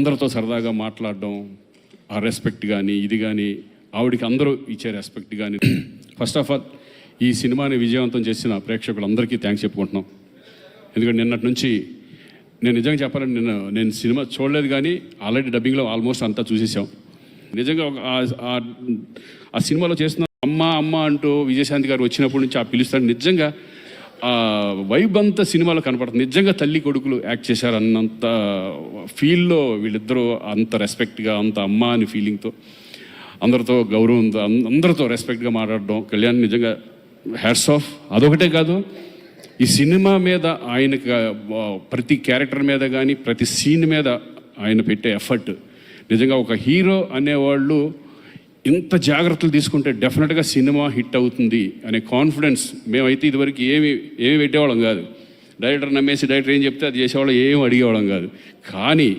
అందరితో సరదాగా మాట్లాడడం ఆ రెస్పెక్ట్ కానీ ఇది కానీ ఆవిడకి అందరూ ఇచ్చే రెస్పెక్ట్ కానీ ఫస్ట్ ఆఫ్ ఆల్ ఈ సినిమాని విజయవంతం చేసిన ప్రేక్షకులందరికీ థ్యాంక్స్ చెప్పుకుంటున్నాం. ఎందుకంటే నిన్నటి నుంచి నేను నిజంగా చెప్పాలంటే నేను నేను సినిమా చూడలేదు కానీ ఆల్రెడీ డబ్బింగ్లో ఆల్మోస్ట్ అంతా చూసేసాం నిజంగా ఒక ఆ- సినిమాలో చేస్తున్న అమ్మ అమ్మ అంటూ విజయశాంతి గారు వచ్చినప్పటి నుంచి ఆ పిలుస్తాను. నిజంగా వైబ్ అంతా సినిమాలో కనపడుతుంది. నిజంగా తల్లి కొడుకులు యాక్ట్ చేశారు అన్నంత ఫీల్లో వీళ్ళిద్దరూ అంత రెస్పెక్ట్గా అంత అమ్మ అని ఫీలింగ్తో అందరితో గౌరవంతో అందరితో రెస్పెక్ట్గా మాట్లాడడం కళ్యాణ్ నిజంగా హ్యాట్స్ ఆఫ్. అదొకటే కాదు ఈ సినిమా మీద ఆయనకి ప్రతి క్యారెక్టర్ మీద కానీ ప్రతి సీన్ మీద ఆయన పెట్టే ఎఫర్ట్. నిజంగా ఒక హీరో అనేవాళ్ళు ఇంత జాగ్రత్తలు తీసుకుంటే డెఫినెట్గా సినిమా హిట్ అవుతుంది అనే కాన్ఫిడెన్స్ మేమైతే ఇదివరకు ఏమి ఏమి పెట్టేవాళ్ళం కాదు. డైరెక్టర్ నమ్మేసి డైరెక్టర్ ఏం చెప్తే అది చేసేవాళ్ళం ఏం అడిగేవాళ్ళం కాదు. కానీ